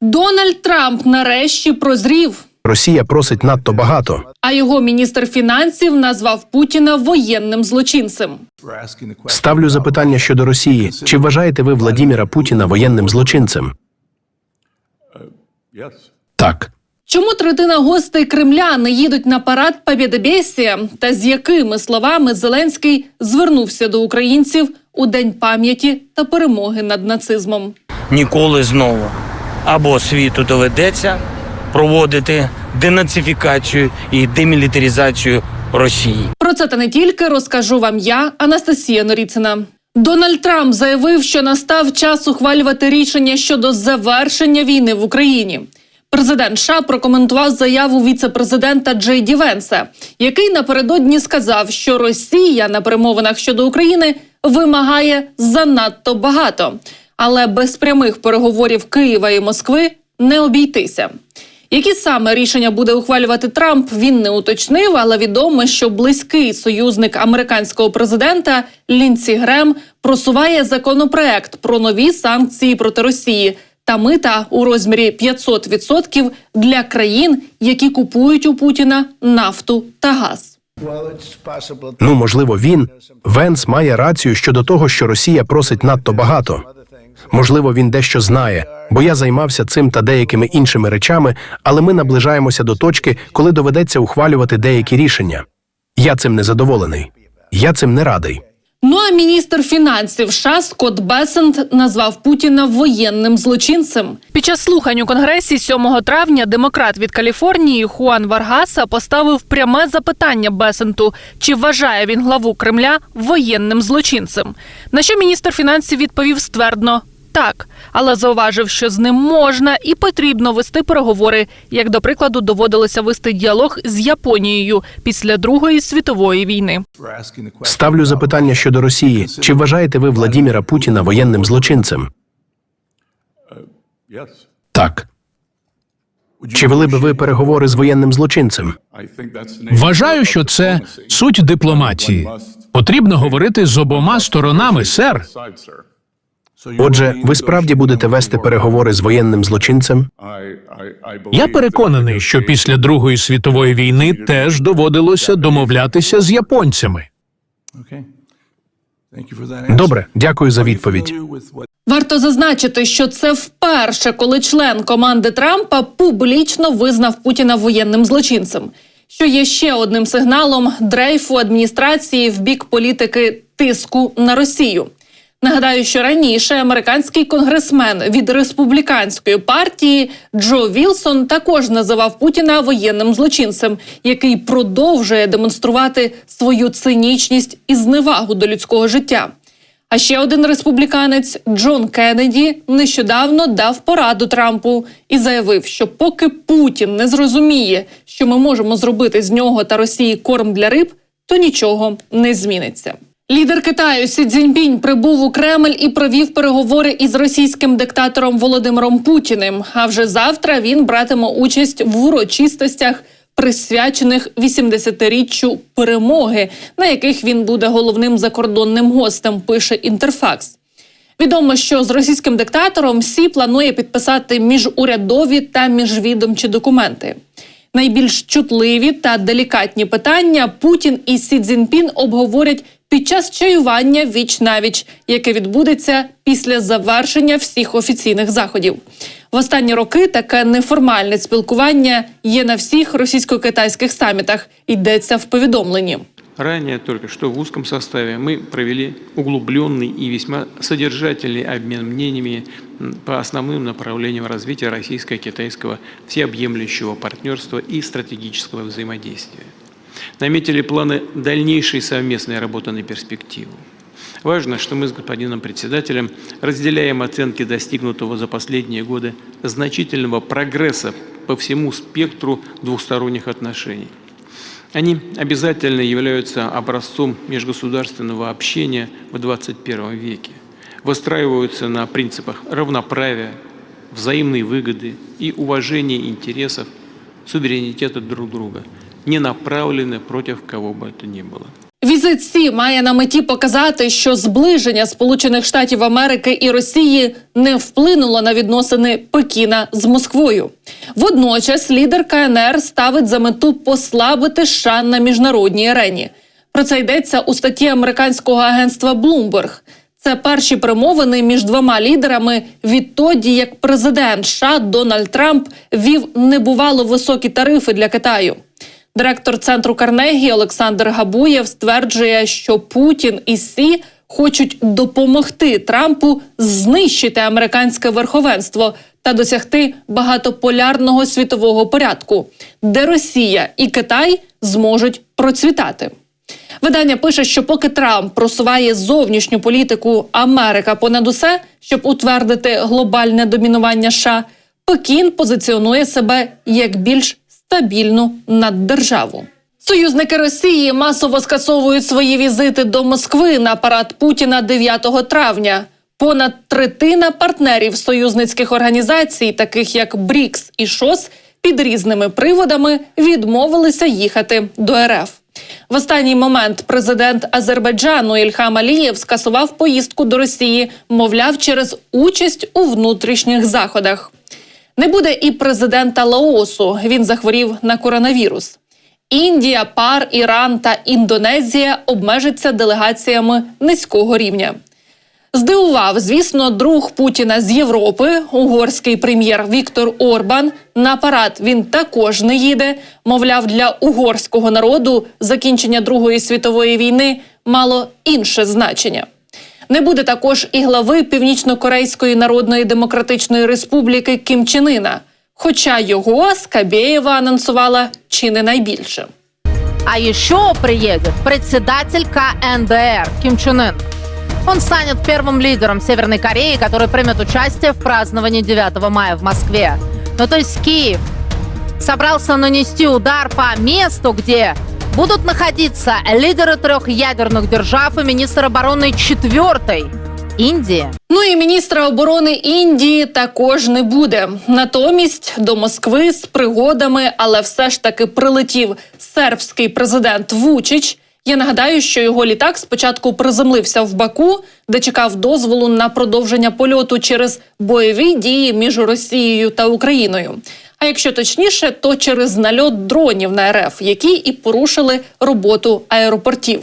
Дональд Трамп нарешті прозрів. Росія просить надто багато. А його міністр фінансів назвав Путіна воєнним злочинцем. Ставлю запитання щодо Росії. Чи вважаєте ви Владіміра Путіна воєнним злочинцем? Так. Чому третина гостей Кремля не їдуть на парад Побєдобєсія та з якими словами Зеленський звернувся до українців у день пам'яті та перемоги над нацизмом? ніколи знову. Або світу доведеться проводити денацифікацію і демілітаризацію Росії. Про це та не тільки розкажу вам я, Анастасія Норіцина. Дональд Трамп заявив, що настав час ухвалювати рішення щодо завершення війни в Україні. Президент США прокоментував заяву віце-президента Джей Ді Венса, який напередодні сказав, що Росія на перемовинах щодо України вимагає занадто багато, але без прямих переговорів Києва і Москви не обійтися. Які саме рішення буде ухвалювати Трамп, він не уточнив, але відомо, що близький союзник американського президента Лінсі Грем просуває законопроект про нові санкції проти Росії та мита у розмірі 500% для країн, які купують у Путіна нафту та газ. Ну, можливо, він Венс має рацію щодо того, що Росія просить надто багато. Можливо, він дещо знає, бо я займався цим та деякими іншими речами, але ми наближаємося до точки, коли доведеться ухвалювати деякі рішення. Я цим не задоволений. Я цим не радий. Ну а міністр фінансів США Скотт Бесент назвав Путіна воєнним злочинцем. Під час слухань у конгресі 7 травня демократ від Каліфорнії Хуан Варгаса поставив пряме запитання Бесенту, чи вважає він главу Кремля воєнним злочинцем. На що міністр фінансів відповів ствердно. Так, але зауважив, що з ним можна і потрібно вести переговори, як до прикладу доводилося вести діалог з Японією після Другої світової війни. Ставлю запитання щодо Росії. Чи вважаєте ви Владіміра Путіна воєнним злочинцем? Так. Чи вели би ви переговори з воєнним злочинцем? Вважаю, що це суть дипломатії. Потрібно говорити з обома сторонами, сер. Отже, ви справді будете вести переговори з воєнним злочинцем? Я переконаний, що після Другої світової війни теж доводилося домовлятися з японцями. Добре, дякую за відповідь. Варто зазначити, що це вперше, коли член команди Трампа публічно визнав Путіна воєнним злочинцем, що є ще одним сигналом дрейфу адміністрації в бік політики тиску на Росію. Нагадаю, що раніше американський конгресмен від республіканської партії Джо Вілсон також називав Путіна воєнним злочинцем, який продовжує демонструвати свою цинічність і зневагу до людського життя. А ще один республіканець Джон Кеннеді нещодавно дав пораду Трампу і заявив, що поки Путін не зрозуміє, що ми можемо зробити з нього та Росії корм для риб, то нічого не зміниться. Лідер Китаю Сі Цзіньпінь прибув у Кремль і провів переговори із російським диктатором Володимиром Путіним. А вже завтра він братиме участь в урочистостях, присвячених 80-річчю перемоги, на яких він буде головним закордонним гостем. Пише Інтерфакс. Відомо, що з російським диктатором Сі планує підписати міжурядові та міжвідомчі документи. Найбільш чутливі та делікатні питання Путін і Сі Цзіньпін обговорять під час чаювання віч навіч, яке відбудеться після завершення всіх офіційних заходів. В останні роки таке неформальне спілкування є на всіх російсько-китайських самітах. Йдеться в повідомленні. Ранее только что в узком составе мы провели углубленный и весьма содержательный обмен мнениями м, по основным направлениям развития российско-китайского всеобъемлющего партнерства и стратегического взаимодействия. Наметили планы дальнейшей совместной работы на перспективу. Важно, что мы с господином председателем разделяем оценки достигнутого за последние годы значительного прогресса по всему спектру двухсторонних отношений. Они обязательно являются образцом межгосударственного общения в 21 веке, выстраиваются на принципах равноправия, взаимной выгоды и уважения интересов, суверенитета друг друга, не направлены против кого бы это ни было. Візит Сі має на меті показати, що зближення Сполучених Штатів Америки і Росії не вплинуло на відносини Пекіна з Москвою. Водночас лідер КНР ставить за мету послабити США на міжнародній арені. Про це йдеться у статті американського агентства Bloomberg. Це перші перемовини між двома лідерами відтоді, як президент США Дональд Трамп вів небувало високі тарифи для Китаю. Директор центру Карнегі Олександр Габуєв стверджує, що Путін і Сі хочуть допомогти Трампу знищити американське верховенство та досягти багатополярного світового порядку, де Росія і Китай зможуть процвітати. Видання пише, що поки Трамп просуває зовнішню політику Америка понад усе, щоб утвердити глобальне домінування США, Пекін позиціонує себе як більш стабільну наддержаву. Союзники Росії масово скасовують свої візити до Москви на парад Путіна 9 травня. Понад третина партнерів союзницьких організацій, таких як БРІКС і ШОС, під різними приводами відмовилися їхати до РФ. В останній момент президент Азербайджану Ільхам Алієв скасував поїздку до Росії, мовляв, через участь у внутрішніх заходах. Не буде і президента Лаосу. Він захворів на коронавірус. Індія, Пар, Іран та Індонезія обмежаться делегаціями низького рівня. Здивував, звісно, друг Путіна з Європи, угорський прем'єр Віктор Орбан. На парад він також не їде. Мовляв, для угорського народу закінчення Другої світової війни мало інше значення. Не буде також і глави Північно-Корейської Народної Демократичної Республіки Кім Чен Ына, хоча його Скабєєва анонсувала чи не найбільше. А еще приедет председатель КНДР Ким Чен Ын. Он станет первым лидером Северной Кореи, который примет участие в праздновании 9 мая в Москве. Ну то есть Киев собрался нанести удар по месту, где будут находиться лидеры трех ядерных держав и министр обороны четвертой Индии. Ну і міністра оборони Індії також не буде. Натомість до Москви з пригодами, але все ж таки прилетів сербський президент Вучич. я нагадаю, що його літак спочатку приземлився в Баку, де чекав дозволу на продовження польоту через бойові дії між Росією та Україною. А якщо точніше, то через нальот дронів на РФ, які і порушили роботу аеропортів.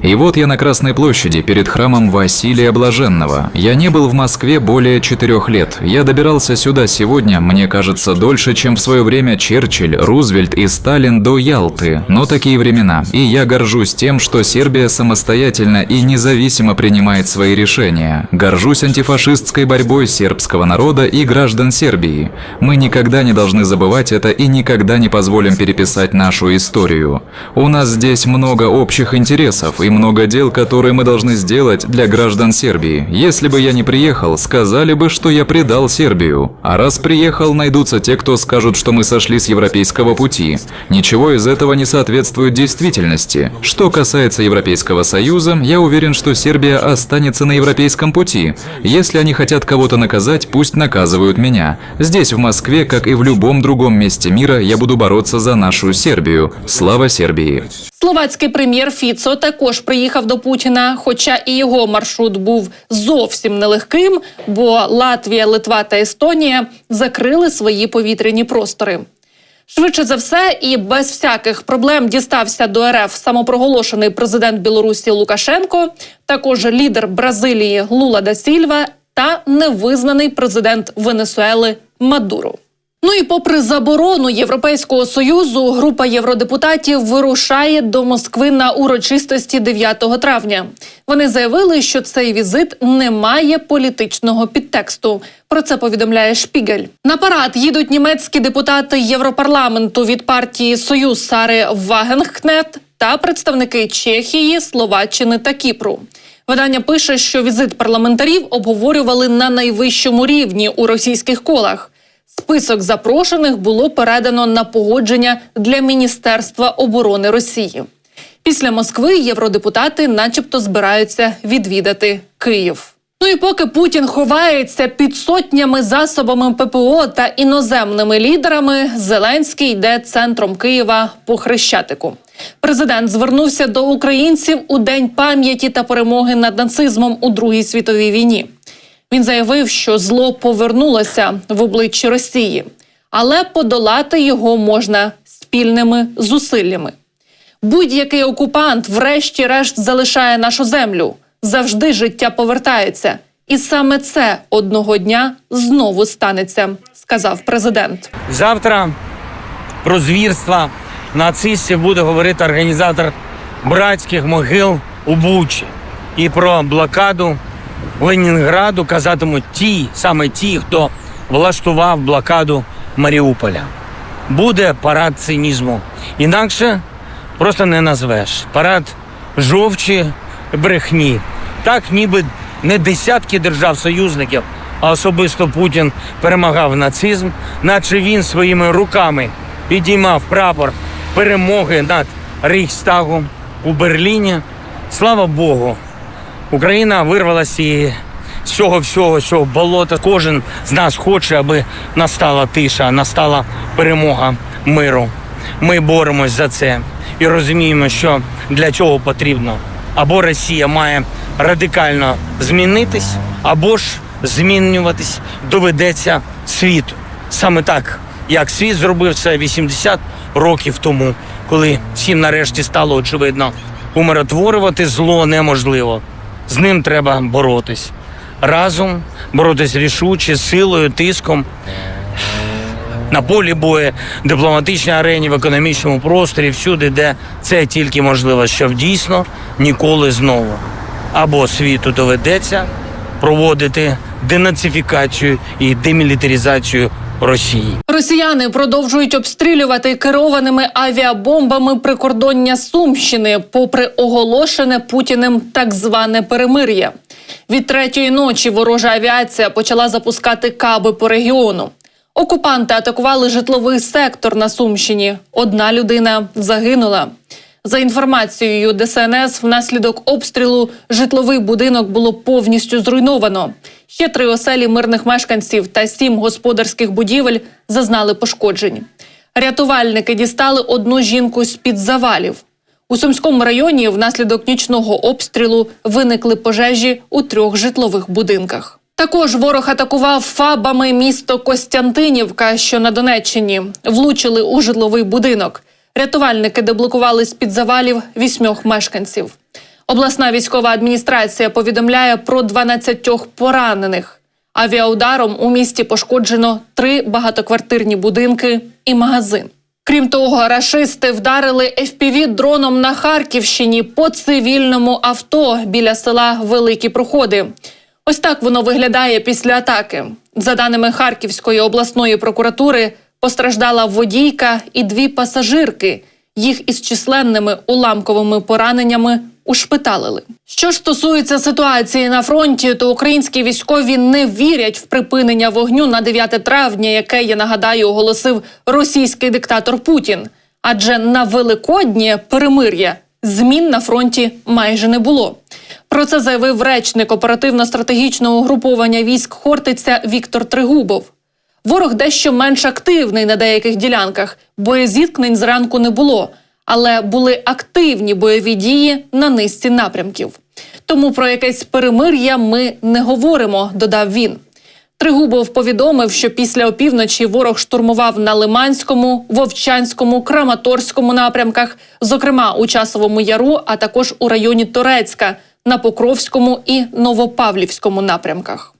И вот я на Красной площади перед храмом Василия Блаженного. Я не был в Москве более четырех лет. Я добирался сюда сегодня, мне кажется, дольше, чем в свое время Черчилль, Рузвельт и Сталин до Ялты. Но такие времена. И я горжусь тем, что Сербия самостоятельно и независимо принимает свои решения. Горжусь антифашистской борьбой сербского народа и граждан Сербии. Мы никогда не должны забывать это и никогда не позволим переписать нашу историю. У нас здесь много общих интересов и много дел, которые мы должны сделать для граждан Сербии. Если бы я не приехал, сказали бы, что я предал Сербию. А раз приехал, найдутся те, кто скажут, что мы сошли с европейского пути. Ничего из этого не соответствует действительности. Что касается Европейского Союза, я уверен, что Сербия останется на европейском пути. Если они хотят кого-то наказать, пусть наказывают меня. Здесь, в Москве, как и в любом другом месте мира, я буду бороться за нашу Сербию. Слава Сербии! Словацький прем'єр Фіцо також приїхав до Путіна, хоча і його маршрут був зовсім нелегким, бо Латвія, Литва та Естонія закрили свої повітряні простори. Швидше за все, і без всяких проблем дістався до РФ самопроголошений президент Білорусі Лукашенко, також лідер Бразилії Лула да Сільва та невизнаний президент Венесуели Мадуро. Ну і попри заборону Європейського союзу, група євродепутатів вирушає до Москви на урочистості 9 травня. Вони заявили, що цей візит не має політичного підтексту. Про це повідомляє Шпігель. На парад їдуть німецькі депутати Європарламенту від партії Союз Сари Вагенхнет та представники Чехії, Словаччини та Кіпру. Видання пише, що візит парламентарів обговорювали на найвищому рівні у російських колах. Список запрошених було передано на погодження для Міністерства оборони Росії. Після Москви євродепутати, начебто, збираються відвідати Київ. Ну і поки Путін ховається під сотнями засобами ППО та іноземними лідерами, Зеленський йде центром Києва по Хрещатику. Президент звернувся до українців у день пам'яті та перемоги над нацизмом у Другій світовій війні. Він заявив, що зло повернулося в обличчі Росії, але подолати його можна спільними зусиллями. Будь-який окупант, врешті-решт, залишає нашу землю. Завжди життя повертається. І саме це одного дня знову станеться, сказав президент. Завтра про звірства нацистів буде говорити організатор братських могил у Бучі. І про блокаду Ленінграду казатимуть ті, саме ті, хто влаштував блокаду Маріуполя. Буде парад цинізму. Інакше просто не назвеш. Парад жовчі брехні. Так, ніби не десятки держав-союзників, а особисто Путін перемагав нацизм, наче він своїми руками підіймав прапор перемоги над Рейхстагом у Берліні. Слава Богу, Україна вирвалася і з цього всього, цього болота. Кожен з нас хоче, аби настала тиша, настала перемога миру. Ми боремось за це і розуміємо, що для цього потрібно або Росія має радикально змінитись, або ж змінюватись доведеться світу. Саме так, як світ зробив це 80 років тому, коли всім нарешті стало очевидно, умиротворювати зло неможливо. З ним треба боротись. Разом боротись рішуче, силою, тиском на полі бою, дипломатичній арені, в економічному просторі, всюди, де це тільки можливо, щоб дійсно ніколи знову або світу доведеться проводити денацифікацію і демілітаризацію Росії. Росіяни продовжують обстрілювати керованими авіабомбами прикордоння Сумщини, попри оголошене Путіним так зване перемир'я. Від третьої ночі ворожа авіація почала запускати каби по регіону. Окупанти атакували житловий сектор на Сумщині. Одна людина загинула. За інформацією ДСНС, внаслідок обстрілу житловий будинок було повністю зруйновано. Ще три оселі мирних мешканців та сім господарських будівель зазнали пошкоджень. Рятувальники дістали одну жінку з під завалів. У Сумському районі внаслідок нічного обстрілу виникли пожежі у трьох житлових будинках. Також ворог атакував фабами місто Костянтинівка, що на Донеччині, влучили у житловий будинок. Рятувальники деблокували з під завалів вісьмьох мешканців. Обласна військова адміністрація повідомляє про 12 поранених. Авіаударом у місті пошкоджено три багатоквартирні будинки і магазин. Крім того, рашисти вдарили fpv дроном на Харківщині по цивільному авто біля села Великі Проходи. Ось так воно виглядає після атаки. За даними Харківської обласної прокуратури, постраждала водійка і дві пасажирки. Їх із численними уламковими пораненнями ушпиталили. Що ж стосується ситуації на фронті, то українські військові не вірять в припинення вогню на 9 травня, яке я нагадаю оголосив російський диктатор Путін. Адже на Великоднє перемир'я змін на фронті майже не було. Про це заявив речник оперативно-стратегічного угруповання військ Хортиця Віктор Тригубов. Ворог дещо менш активний на деяких ділянках, боєзіткнень зранку не було, але були активні бойові дії на низці напрямків. Тому про якесь перемир'я ми не говоримо, додав він. Тригубов повідомив, що після опівночі ворог штурмував на Лиманському, Вовчанському, Краматорському напрямках, зокрема у Часовому Яру, а також у районі Торецька, на Покровському і Новопавлівському напрямках.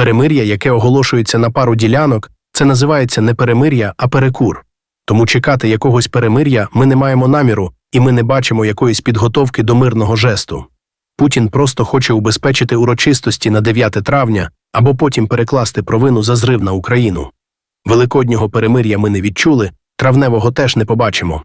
Перемир'я, яке оголошується на пару ділянок, це називається не перемир'я, а перекур. Тому чекати якогось перемир'я ми не маємо наміру, і ми не бачимо якоїсь підготовки до мирного жесту. Путін просто хоче убезпечити урочистості на 9 травня або потім перекласти провину за зрив на Україну. Великоднього перемир'я ми не відчули, травневого теж не побачимо.